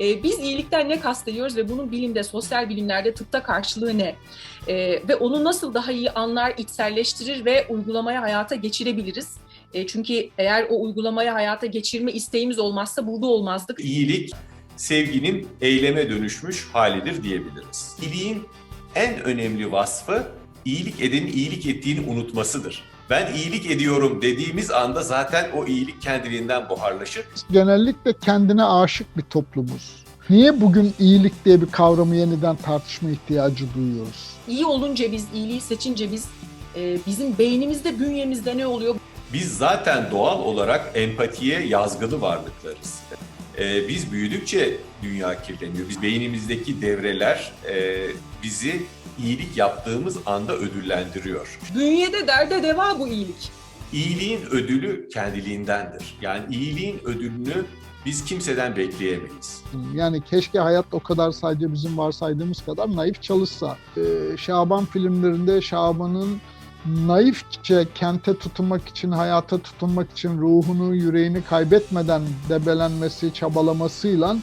E, biz iyilikten ne kastediyoruz ve bunun bilimde, sosyal bilimlerde, tıpta karşılığı ne? E, ve onu nasıl daha iyi anlar, içselleştirir ve uygulamaya hayata geçirebiliriz? E, çünkü eğer o uygulamayı hayata geçirme isteğimiz olmazsa burada olmazdık. İyilik sevginin eyleme dönüşmüş halidir diyebiliriz. İyiliğin en önemli vasfı iyilik edenin iyilik ettiğini unutmasıdır. Ben iyilik ediyorum dediğimiz anda zaten o iyilik kendiliğinden buharlaşır. genellikle kendine aşık bir toplumuz. Niye bugün iyilik diye bir kavramı yeniden tartışma ihtiyacı duyuyoruz? İyi olunca biz, iyiliği seçince biz, e, bizim beynimizde, bünyemizde ne oluyor? Biz zaten doğal olarak empatiye yazgılı varlıklarız. Ee, biz büyüdükçe dünya kirleniyor. Biz beynimizdeki devreler e, bizi iyilik yaptığımız anda ödüllendiriyor. Bünyede derde deva bu iyilik. İyiliğin ödülü kendiliğindendir. Yani iyiliğin ödülünü biz kimseden bekleyemeyiz. Yani keşke hayat o kadar sadece bizim varsaydığımız kadar naif çalışsa. Ee, Şaban filmlerinde Şaban'ın naifçe kente tutunmak için, hayata tutunmak için ruhunu, yüreğini kaybetmeden debelenmesi, çabalamasıyla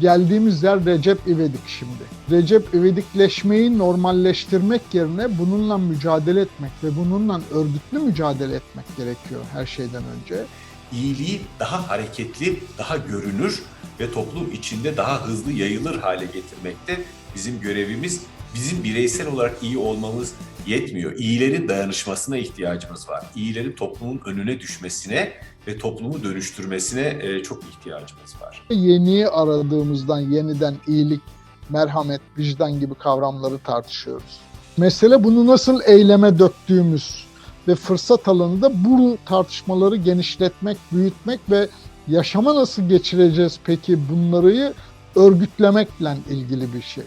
geldiğimiz yer Recep İvedik şimdi. Recep İvedikleşmeyi normalleştirmek yerine bununla mücadele etmek ve bununla örgütlü mücadele etmek gerekiyor her şeyden önce. İyiliği daha hareketli, daha görünür ve toplum içinde daha hızlı yayılır hale getirmekte bizim görevimiz. Bizim bireysel olarak iyi olmamız yetmiyor. İyilerin dayanışmasına ihtiyacımız var. İyilerin toplumun önüne düşmesine ve toplumu dönüştürmesine e, çok ihtiyacımız var. Yeniyi aradığımızdan yeniden iyilik, merhamet, vicdan gibi kavramları tartışıyoruz. Mesele bunu nasıl eyleme döktüğümüz ve fırsat alanı da bu tartışmaları genişletmek, büyütmek ve yaşama nasıl geçireceğiz peki bunları örgütlemekle ilgili bir şey.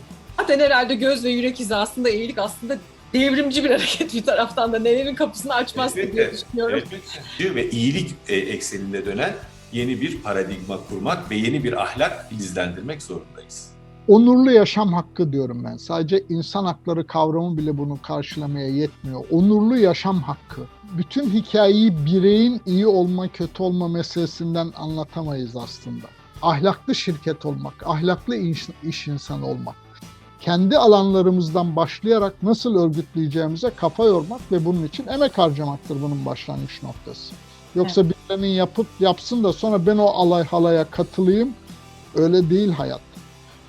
Zaten herhalde göz ve yürek hizasında iyilik aslında devrimci bir hareket bir taraftan da nenenin kapısını açmaz diye Elbette, düşünüyorum. elbette. Ve iyilik e, ekseninde dönen yeni bir paradigma kurmak ve yeni bir ahlak filizlendirmek zorundayız. Onurlu yaşam hakkı diyorum ben. Sadece insan hakları kavramı bile bunu karşılamaya yetmiyor. Onurlu yaşam hakkı. Bütün hikayeyi bireyin iyi olma, kötü olma meselesinden anlatamayız aslında. Ahlaklı şirket olmak, ahlaklı iş insanı olmak. Kendi alanlarımızdan başlayarak nasıl örgütleyeceğimize kafa yormak ve bunun için emek harcamaktır bunun başlangıç noktası. Yoksa birilerinin yapıp yapsın da sonra ben o alay halaya katılayım. Öyle değil hayat.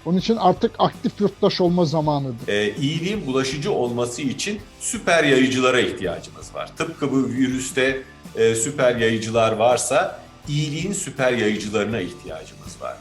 Onun için artık aktif yurttaş olma zamanıdır. E, iyiliğin bulaşıcı olması için süper yayıcılara ihtiyacımız var. Tıpkı bu virüste e, süper yayıcılar varsa iyiliğin süper yayıcılarına ihtiyacımız var.